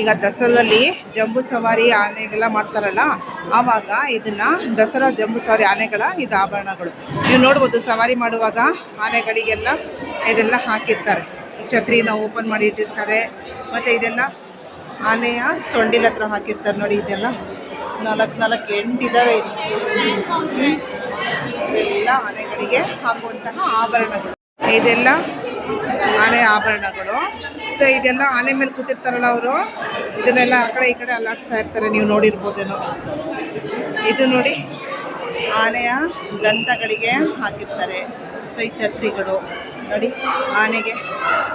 ಈಗ ದಸರಾದಲ್ಲಿ ಜಂಬೂ ಸವಾರಿ ಆನೆಗೆಲ್ಲ ಮಾಡ್ತಾರಲ್ಲ, ಆವಾಗ ಇದನ್ನ ದಸರಾ ಜಂಬೂ ಸವಾರಿ ಆನೆಗಳ ಇದು ಆಭರಣಗಳು. ನೀವು ನೋಡ್ಬೋದು, ಸವಾರಿ ಮಾಡುವಾಗ ಆನೆಗಳಿಗೆಲ್ಲ ಇದೆಲ್ಲ ಹಾಕಿರ್ತಾರೆ. ಛತ್ರಿನ ಓಪನ್ ಮಾಡಿ ಇಟ್ಟಿರ್ತಾರೆ. ಮತ್ತು ಇದೆಲ್ಲ ಆನೆಯ ಸೊಂಡಿಲ ಹತ್ರ ಹಾಕಿರ್ತಾರೆ ನೋಡಿ, ಇದೆಲ್ಲ ನಾಲ್ಕು ನಾಲ್ಕು ಎಂಟಿದ್ದಾವೆ ಇದು ಇದೆಲ್ಲ ಆನೆಗಳಿಗೆ ಹಾಕುವಂತಹ ಆಭರಣಗಳು. ಇದೆಲ್ಲ ಆನೆ ಆಭರಣಗಳು. ಸೊ ಇದೆಲ್ಲ ಆನೆ ಮೇಲೆ ಕೂತಿರ್ತಾರಲ್ಲ ಅವರು, ಇದನ್ನೆಲ್ಲ ಆ ಕಡೆ ಈ ಕಡೆ ಅಲ್ಲಾಡಿಸ್ತಾ ಇರ್ತಾರೆ, ನೀವು ನೋಡಿರ್ಬೋದೇನೋ. ಇದು ನೋಡಿ, ಆನೆಯ ದಂತಗಳಿಗೆ ಹಾಕಿರ್ತಾರೆ. ಸೊ, ಈ ಛತ್ರಿಗಳು ನೋಡಿ, ಆನೆಗೆ,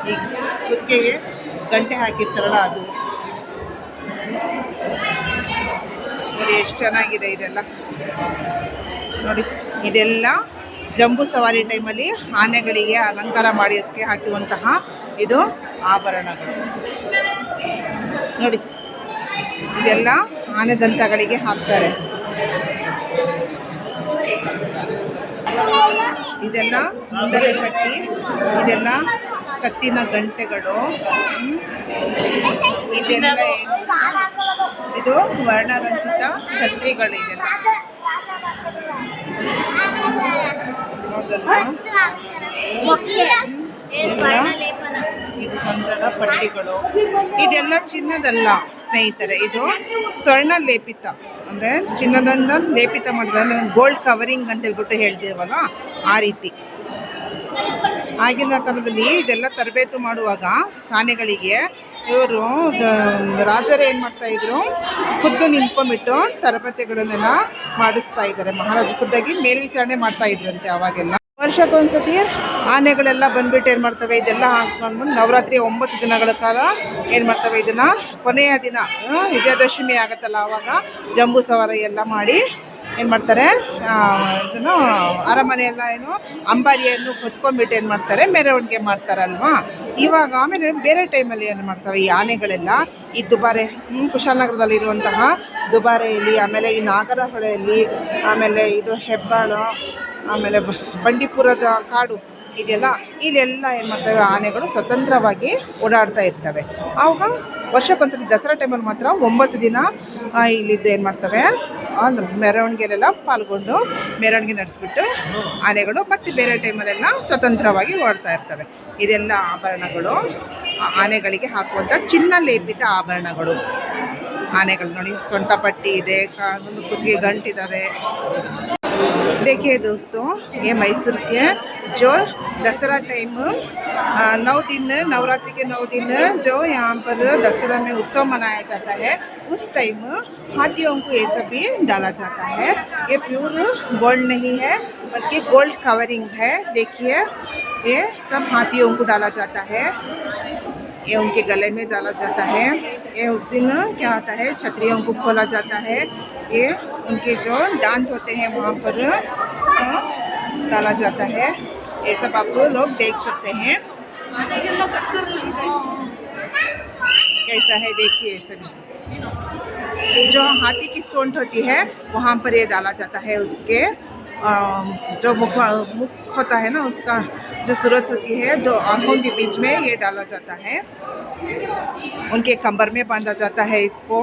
ಈ ಕುತ್ತಿಗೆಗೆ ಗಂಟೆ ಹಾಕಿರ್ತಾರಲ್ಲ ಅದು. ನೋಡಿ, ಎಷ್ಟು ಚೆನ್ನಾಗಿದೆ ಇದೆಲ್ಲ. ನೋಡಿ, ಇದೆಲ್ಲ ಜಂಬೂ ಸವಾರಿ ಟೈಮಲ್ಲಿ ಆನೆಗಳಿಗೆ ಅಲಂಕಾರ ಮಾಡೋಕ್ಕೆ ಹಾಕುವಂತಹ ಇದು ಆಭರಣಗಳು. ನೋಡಿ ಇದೆಲ್ಲ ಆನೆ ದಂತಗಳಿಗೆ ಹಾಕ್ತಾರೆ. ಇದೆಲ್ಲ ಮುಂದಲೆ ಕಟ್ಟಿ ಇದೆಲ್ಲ ಕತ್ತಿನ ಗಂಟೆಗಳು. ಇದೆಲ್ಲ ಇದು ವರ್ಣರಂಜಿತ ಛತ್ರಿಗಳು ಇದೆಲ್ಲ. ಹೌದಲ್ವಾ ಇದು ಪಟ್ಟಿಗಳು. ಇದೆಲ್ಲ ಚಿನ್ನದಲ್ಲ ಸ್ನೇಹಿತರೆ, ಇದು ಸ್ವರ್ಣ ಲೇಪಿತ. ಅಂದರೆ ಚಿನ್ನದನ್ನ ಲೇಪಿತ ಮಾಡಿದ್ರೆ ಗೋಲ್ಡ್ ಕವರಿಂಗ್ ಅಂತ ಹೇಳ್ಬಿಟ್ಟು ಹೇಳ್ತೀವಲ್ಲ, ಆ ರೀತಿ. ಆಗಿನ ಕಾಲದಲ್ಲಿ ಇದೆಲ್ಲ ತರಬೇತು ಮಾಡುವಾಗ ಆನೆಗಳಿಗೆ ಇವರು ರಾಜರು ಏನು ಮಾಡ್ತಾ ಇದ್ರು, ಖುದ್ದು ನಿಂತ್ಕೊಂಡ್ಬಿಟ್ಟು ತರಬೇತಿಗಳನ್ನೆಲ್ಲ ಮಾಡಿಸ್ತಾ ಇದ್ದಾರೆ. ಮಹಾರಾಜ ಖುದ್ದಾಗಿ ಮೇಲ್ವಿಚಾರಣೆ ಮಾಡ್ತಾ ಇದ್ರಂತೆ ಅವಾಗೆಲ್ಲ. ವರ್ಷಕ್ಕೊಂದ್ಸತಿ ಆನೆಗಳೆಲ್ಲ ಬಂದ್ಬಿಟ್ಟು ಏನು ಮಾಡ್ತವೆ, ಇದೆಲ್ಲ ಹಾಕೊಂಡು ನವರಾತ್ರಿ ಒಂಬತ್ತು ದಿನಗಳ ಕಾಲ ಏನು ಮಾಡ್ತವೆ, ಇದನ್ನು ಕೊನೆಯ ದಿನ ವಿಜಯದಶಮಿ ಆಗುತ್ತಲ್ಲ ಆವಾಗ ಜಂಬೂ ಸವಾರಿ ಎಲ್ಲ ಮಾಡಿ ಏನು ಮಾಡ್ತಾರೆ? ಇದನ್ನು ಅರಮನೆ ಎಲ್ಲ ಏನು ಅಂಬಾರಿಯನ್ನು ಹೊತ್ಕೊಂಡ್ಬಿಟ್ಟು ಏನು ಮಾಡ್ತಾರೆ? ಮೆರವಣಿಗೆ ಮಾಡ್ತಾರಲ್ವಾ? ಇವಾಗ ಆಮೇಲೆ ಬೇರೆ ಟೈಮಲ್ಲಿ ಏನು ಮಾಡ್ತಾವೆ? ಈ ಆನೆಗಳೆಲ್ಲ ಈ ದುಬಾರೆ ಹ್ಮ್, ಕುಶಾಲನಗರದಲ್ಲಿ ಇರುವಂತಹ ದುಬಾರೆಯಲ್ಲಿ ಆಮೇಲೆ ಈ ನಾಗರಹೊಳೆಯಲ್ಲಿ ಆಮೇಲೆ ಇದು ಹೆಬ್ಬಾಳು ಆಮೇಲೆ ಬಂಡೀಪುರದ ಕಾಡು. ಇದೆಲ್ಲ ಇಲ್ಲೆಲ್ಲ ಏನು ಮಾಡ್ತವೆ ಆನೆಗಳು ಸ್ವತಂತ್ರವಾಗಿ ಓಡಾಡ್ತಾ ಇರ್ತವೆ ಆವಾಗ ವರ್ಷಕ್ಕೊಂದ್ಸತಿ ದಸರಾ ಟೈಮಲ್ಲಿ ಮಾತ್ರ ಒಂಬತ್ತು ದಿನ ಆ, ಇಲ್ಲಿದ್ದು ಏನು ಮಾಡ್ತವೆ ಆ, ಮೆರವಣಿಗೆಲೆಲ್ಲ ಪಾಲ್ಗೊಂಡು ಮೆರವಣಿಗೆ ನಡೆಸ್ಬಿಟ್ಟು ಆನೆಗಳು ಮತ್ತು ಬೇರೆ ಟೈಮಲ್ಲೆಲ್ಲ ಸ್ವತಂತ್ರವಾಗಿ ಓಡ್ತಾ ಇರ್ತವೆ ಇದೆಲ್ಲ ಆಭರಣಗಳು ಆ ಆನೆಗಳಿಗೆ ಹಾಕುವಂಥ ಚಿನ್ನ ಲೇಪಿತ ಆಭರಣಗಳು ಆನೆಗಳು ನೋಡಿ ಸೊಂಟ ಪಟ್ಟಿ ಇದೆ ಕಾ- ಕುತ್ತಿಗೆ ಗಂಟಿದ್ದಾವೆ देखिए दोस्तों ये मैसूर के जो दसरा टाइम नौ दिन, नवरात्रि के नौ दिन जो यहाँ पर दसरा में उत्सव मनाया जाता है, उस टाइम हाथियों को ये सब भी डाला जाता है। ये प्योर गोल्ड नहीं है, बल्कि गोल्ड कवरिंग है। देखिए, ये सब हाथियों को डाला जाता है। ये उनके गले में डाला जाता है। ये उस दिन क्या होता है, छतरियों को खोला जाता है। ये उनके जो दांत होते हैं, वहाँ पर डाला जाता है। ये सब आप लोग देख सकते हैं। कैसा है देखिए सभी। जो हाथी की सोंठ होती है, वहाँ पर ये डाला जाता है उसके जो मुख मुख होता है ना, उसका जो सूरत होती है, दो आँखों के बीच में ये डाला जाता है। उनके कंबर में बांधा जाता है इसको।